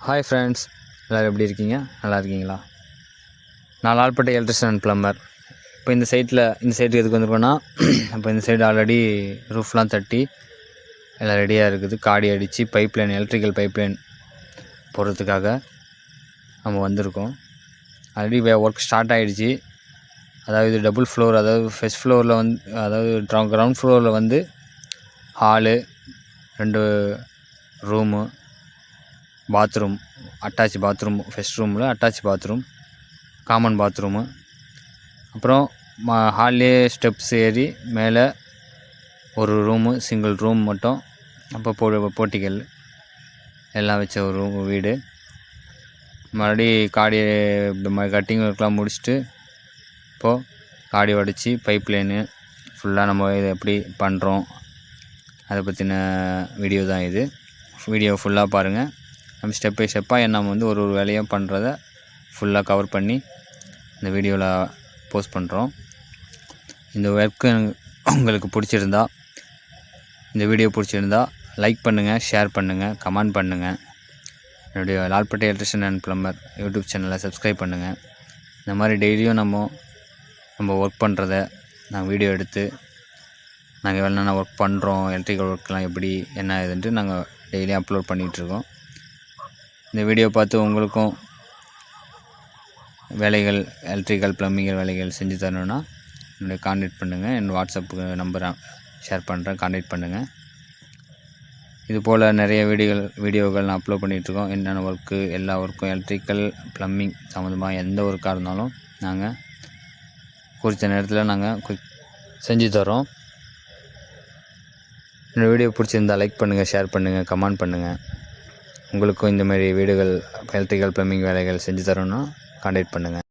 Hi friends எல்லோரும் எப்படி இருக்கீங்க? நல்லா இருக்கீங்களா? நான் லால்பட்டை எலக்ட்ரிஷியன் அண்ட் ப்ளம்பர். இப்போ இந்த சைட்டில் இந்த சைட்டுக்கு எதுக்கு வந்திருக்கோன்னா இப்போ இந்த சைடு ஆல்ரெடி ரூஃப்லாம் தட்டி எல்லாம் ரெடியாக இருக்குது. காடி அடித்து pipe line electrical pipe line போடுறதுக்காக நம்ம வந்திருக்கோம். ஆல்ரெடி ஒர்க் ஸ்டார்ட் ஆகிடுச்சு அதாவது டபுள் ஃப்ளோர் அதாவது ஃபஸ்ட் ஃப்ளோரில் வந்து அதாவது கிரவுண்ட் ஃப்ளோரில் வந்து ஹாலு ரெண்டு room bathroom attach bathroom first ரூமில் அட்டாச் பாத்ரூம் காமன் பாத்ரூமு அப்புறம் மா ஹால்லே ஸ்டெப்ஸ் ஏறி மேலே ஒரு ரூமு சிங்கிள் ரூம் மட்டும். அப்போ போ போட்டிகள் எல்லாம் வச்ச ஒரு ரூம் வீடு. மறுபடி காடி இந்த மாதிரி கட்டிங் ஒர்க்லாம் முடிச்சுட்டு இப்போது காடி உடச்சி பைப் லைனு ஃபுல்லாக நம்ம இதை எப்படி பண்ணுறோம் அதை பற்றின வீடியோ தான் இது. வீடியோ ஃபுல்லாக பாருங்கள் நம்ம ஸ்டெப் பை ஸ்டெப்பாக நம்ம வந்து ஒரு ஒரு வேலையாக பண்ணுறத ஃபுல்லாக கவர் பண்ணி இந்த வீடியோவில் போஸ்ட் பண்ணுறோம் இந்த ஒர்க்கு உங்களுக்கு பிடிச்சிருந்தா இந்த வீடியோ பிடிச்சிருந்தா லைக் பண்ணுங்கள் ஷேர் பண்ணுங்கள் கமெண்ட் பண்ணுங்கள் என்னுடைய Lalpattai electrician and plumber YouTube சேனலை சப்ஸ்கிரைப் பண்ணுங்கள் இந்த மாதிரி டெய்லியும் நம்ம நம்ம ஒர்க் பண்ணுறத நாங்கள் வீடியோ எடுத்து நாங்கள் என்னென்ன ஒர்க் பண்ணுறோம் எலக்ட்ரிக்கல் ஒர்க்லாம் எப்படி என்ன இதுன்ட்டு நாங்கள் டெய்லியும் அப்லோட் பண்ணிகிட்ருக்கோம் இந்த வீடியோ பார்த்து உங்களுக்கும் வேலைகள் எலக்ட்ரிக்கல் ப்ளம்பிங்கல் வேலைகள் செஞ்சு தரணுன்னா என்னுடைய காண்டாக்ட் பண்ணுங்கள் என் வாட்ஸ்அப்புக்கு நம்பரை ஷேர் பண்ணுறேன் காண்டாக்ட் பண்ணுங்கள் இது போல் நிறைய வீடியோகள் வீடியோகள் நான் அப்லோட் பண்ணிகிட்ருக்கோம் என்னென்ன ஒர்க்கு எல்லா ஒர்க்கும் எலக்ட்ரிக்கல் ப்ளம்பிங் சம்மந்தமாக எந்த ஒர்க்காக இருந்தாலும் நாங்கள் குறித்த நேரத்தில் நாங்கள் செஞ்சு தரோம் இந்த வீடியோ பிடிச்சிருந்தால் லைக் பண்ணுங்கள் ஷேர் பண்ணுங்கள் கமெண்ட் பண்ணுங்கள் உங்களுக்கும் இந்த மாதிரி வீடுகள் எலக்ட்ரிக்கல் ப்ளம்பிங் வேலைகள் செஞ்சு தரணும்னா கான்டெக்ட் பண்ணுங்கள்